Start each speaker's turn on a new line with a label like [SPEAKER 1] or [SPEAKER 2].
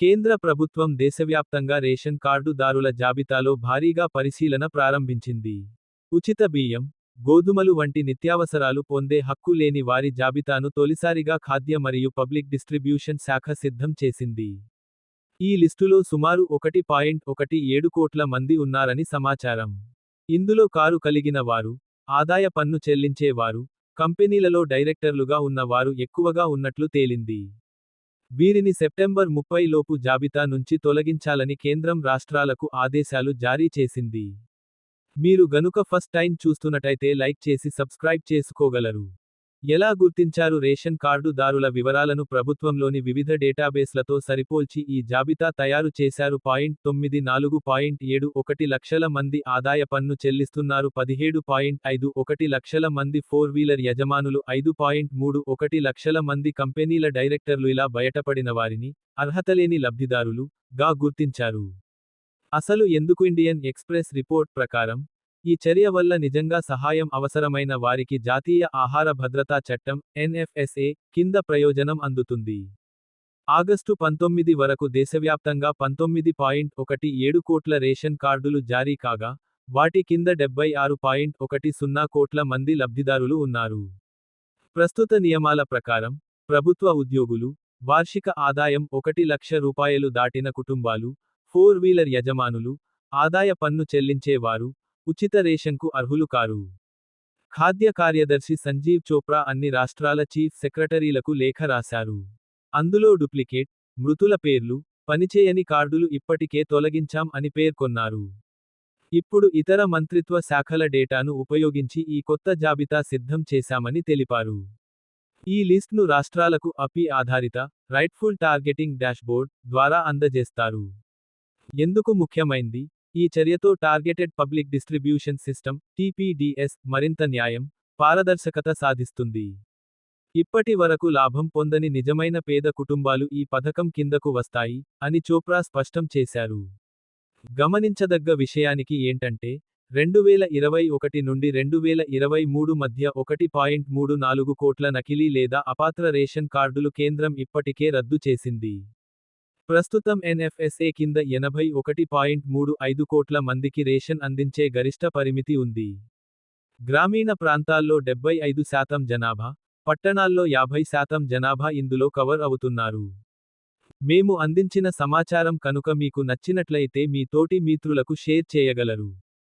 [SPEAKER 1] కేంద్ర ప్రభుత్వం దేశవ్యాప్తంగా రేషన్ కార్డుదారుల జాబితాలో భారీగా పరిశీలన ప్రారంభించింది. ఉచిత బియ్యం, గోధుమలు వంటి నిత్యావసరాలు పొందే హక్కు లేని వారి జాబితాను తొలిసారిగా ఖాద్య మరియు పబ్లిక్ డిస్ట్రిబ్యూషన్ శాఖ సిద్ధం చేసింది. ఈ లిస్టులో సుమారు ఒకటి పాయింట్ ఒకటి ఏడు కోట్ల మంది ఉన్నారని సమాచారం. ఇందులో కారు కలిగిన వారు, ఆదాయ పన్ను చెల్లించేవారు కంపెనీలలో డైరెక్టర్లుగా ఉన్నవారు ఎక్కువగా ఉన్నట్లు తేలింది. వీరిని సెప్టెంబర్ ముప్పై లోపు జాబితా నుంచి తొలగించాలని కేంద్రం రాష్ట్రాలకు ఆదేశాలు జారీ చేసింది. మీరు గనుక ఫస్ట్ టైం చూస్తున్నటైతే లైక్ చేసి సబ్స్క్రైబ్ చేసుకోగలరు. ఎలా గుర్తించారు రేషన్ కార్డుదారుల వివరాలను ప్రభుత్వంలోని వివిధ డేటాబేస్లతో సరిపోల్చి ఈ జాబితా తయారు చేశారు పాయింట్ తొమ్మిది నాలుగు పాయింట్ ఏడు ఒకటి లక్షల మంది ఆదాయ పన్ను చెల్లిస్తున్నారు పదిహేడు పాయింట్ ఐదు ఒకటి లక్షల మంది ఫోర్ వీలర్ యజమానులు ఐదు పాయింట్ మూడు ఒకటి లక్షల మంది కంపెనీల డైరెక్టర్లు ఇలా బయటపడిన వారిని, అర్హతలేని లబ్ధిదారులు, గా గుర్తించారు. అసలు ఎందుకు ఇండియన్ ఎక్స్ప్రెస్ రిపోర్ట్ ప్రకారం, ఈ చర్య వల్ల నిజంగా సహాయం అవసరమైన వారికి జాతీయ ఆహార భద్రతా చట్టం, ఎన్ఎఫ్ఎస్ఏ, కింద ప్రయోజనం అందుతుంది. ఆగస్టు పంతొమ్మిది వరకు దేశవ్యాప్తంగా పంతొమ్మిది పాయింట్ ఒకటి ఏడు కోట్ల రేషన్ కార్డులు జారీ కాగా, వాటి కింద డెబ్బై ఆరు పాయింట్ ఒకటి సున్నా కోట్ల మంది లబ్ధిదారులు ఉన్నారు. ప్రస్తుత నియమాల ప్రకారం, ప్రభుత్వ ఉద్యోగులు, వార్షిక ఆదాయం ఒకటి లక్ష రూపాయలు దాటిన కుటుంబాలు, ఫోర్ వీలర్ యజమానులు, ఆదాయ పన్ను చెల్లించేవారు ఉచిత రేషన్కు అర్హులు కారు. ఖాద్య కార్యదర్శి సంజీవ్ చోప్రా అన్ని రాష్ట్రాల చీఫ్ సెక్రటరీలకు లేఖ రాశారు. అందులో డూప్లికేట్, మృతుల పేర్లు, పనిచేయని కార్డులు ఇప్పటికే తొలగించాం అని పేర్కొన్నారు. ఇప్పుడు ఇతర మంత్రిత్వ శాఖల డేటాను ఉపయోగించి ఈ కొత్త జాబితా సిద్ధం చేశామని తెలిపారు. ఈ లిస్ట్ను రాష్ట్రాలకు అపి ఆధారిత, రైట్ఫుల్ టార్గెటింగ్ డాష్బోర్డ్, ద్వారా అందజేస్తారు. ఎందుకు ముఖ్యమైంది? ఈ చర్యతో targeted public distribution system, TPDS, మరింత న్యాయం, పారదర్శకత సాధిస్తుంది. ఇప్పటి వరకు లాభం పొందని నిజమైన పేద కుటుంబాలు ఈ పథకం కిందకు వస్తాయి, అని చోప్రా స్పష్టం చేశారు. గమనించదగ్గ విషయానికి ఏంటంటే, రెండువేల ఇరవై ఒకటి నుండి రెండువేల ఇరవై మూడు మధ్య ఒకటి పాయింట్ మూడు నాలుగు కోట్ల నకిలీ లేదా అపాత్ర రేషన్ కార్డులు కేంద్రం ఇప్పటికే రద్దు చేసింది. ప్రస్తుతం ఎన్ఎఫ్ఎస్ఏ కింద ఎనభై ఒకటి పాయింట్ మూడు ఐదు కోట్ల మందికి రేషన్ అందించే గరిష్ట పరిమితి ఉంది. గ్రామీణ ప్రాంతాల్లో డెబ్బై ఐదు శాతం జనాభా, పట్టణాల్లో యాభై శాతం జనాభా ఇందులో కవర్ అవుతున్నారు. మేము అందించిన సమాచారం కనుక మీకు నచ్చినట్లయితే మీ తోటి మిత్రులకు షేర్ చేయగలరు.